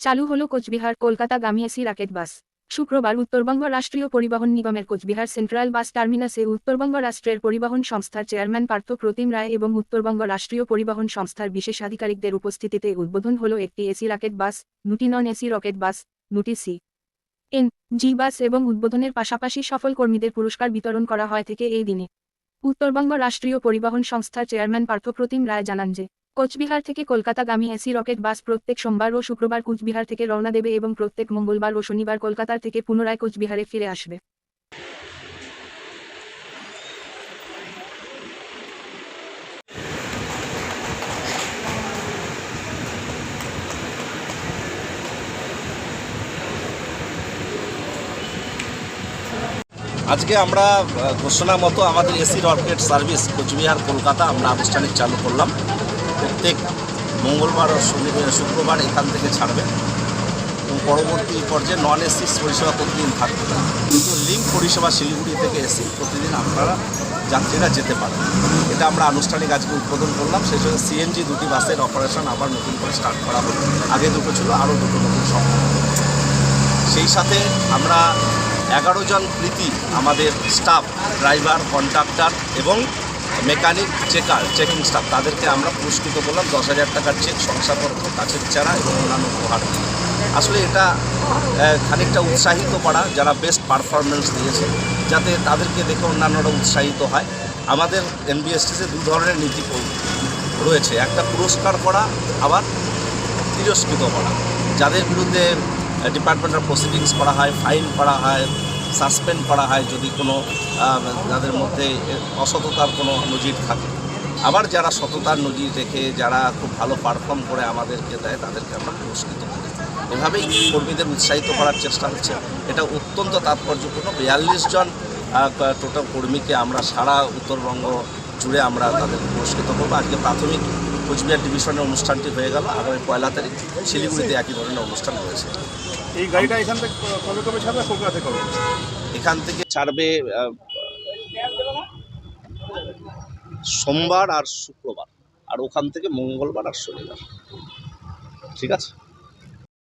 চালু হলো কোচবিহার কলকাতাগামী এসি রাকেট বাস। শুক্রবার উত্তরবঙ্গ রাষ্ট্রীয় পরিবহন নিগমের কোচবিহার সেন্ট্রাল বাস টার্মিনাসে উত্তরবঙ্গ রাষ্ট্রের পরিবহন সংস্থার চেয়ারম্যান পার্থ প্রতিম রায় এবং উত্তরবঙ্গ রাষ্ট্রীয় পরিবহন সংস্থার বিশেষ আধিকারিকদের উপস্থিতিতে উদ্বোধন হলো একটি এসি রাকেট বাস, দুটি নন এসি রকেট বাস, দুটি সি এন জি বাস এবং উদ্বোধনের পাশাপাশি সফল কর্মীদের পুরস্কার বিতরণ করা হয় থেকে এই দিনে। উত্তরবঙ্গ রাষ্ট্রীয় পরিবহন সংস্থার চেয়ারম্যান পার্থপ্রতিম রায় জানান যে কোচবিহার থেকে কলকাতাগামী এসি রকেট বাস প্রত্যেক সোমবার ও শুক্রবার কোচবিহার থেকে রওনা দেবে এবং প্রত্যেক মঙ্গলবার ও শনিবার কলকাতার থেকে পুনরায় কোচবিহারে ফিরে আসবে। আজকে আমরা ঘোষণা মতো আমাদের AC rocket service Cooch Behar Kolkata আমরা আনুষ্ঠানিক চালু করলাম। প্রত্যেক মঙ্গলবার ও শুক্রবার এখান থেকে ছাড়বে। এবং পরবর্তী পর্যায়ে নন এসি পরিষেবা প্রতিদিন থাকবে। কিন্তু লিঙ্ক পরিষেবা শিলিগুড়ি থেকে এসি প্রতিদিন আপনারা যাত্রীরা যেতে পারেন। এটা আমরা আনুষ্ঠানিক আজকে উদ্বোধন করলাম। সেই জন্য সিএনজি দুটি বাসের অপারেশন আবার নতুন করে স্টার্ট করা হলো আগে দুটো ছিল, আরও দুটো নতুন সম্ভব সেই সাথে আমরা এগারো জন প্রীতি, আমাদের স্টাফ ড্রাইভার কন্ডাক্টর এবং মেকানিক, চেকার, চেকিং স্টাফ, তাদেরকে আমরা পুরস্কৃত করলাম। দশ হাজার টাকার চেক, শংসাপত্র, কাছের চারা এবং অন্যান্য উপহার। আসলে এটা খানিকটা উৎসাহিত করা যারা বেস্ট পারফরমেন্স দিয়েছে, যাতে তাদেরকে দেখে অন্যান্যরা উৎসাহিত হয়। আমাদের এনবিএসটিসে দু ধরনের নীতি রয়েছে। একটা পুরস্কার করা, আবার তিরস্কৃত করা। যাদের বিরুদ্ধে ডিপার্টমেন্ট অফ প্রসিডিংস করা হয় ফাইন করা হয় সাসপেন্ড করা হয় যদি কোনো যাদের মধ্যে অসততার কোনো নজির থাকে। আবার যারা সততার নজির রেখে যারা খুব ভালো পারফর্ম করে আমাদেরকে দেয়, তাদেরকে আমরা পুরস্কৃত করি। এভাবেই কর্মীদের উৎসাহিত করার চেষ্টা হচ্ছে। এটা অত্যন্ত তাৎপর্যপূর্ণ। বিয়াল্লিশ জন টোটাল কর্মীকে আমরা সারা উত্তরবঙ্গ জুড়ে আমরা তাদের পুরস্কৃত করব। আজকে প্রাথমিক কোচবিহার ডিভিশনের অনুষ্ঠানটি হয়ে গেল আগামী পয়লা তারিখ শিলিগুড়িতে একই ধরনের অনুষ্ঠান হয়েছে। এই গাড়িটা এখান থেকে কবে কবে ছাড়বে কলকাতা কবে? এখান থেকে ছাড়বে সোমবার আর শুক্রবার। আর ওখান থেকে মঙ্গলবার আর শনিবার। ঠিক আছে?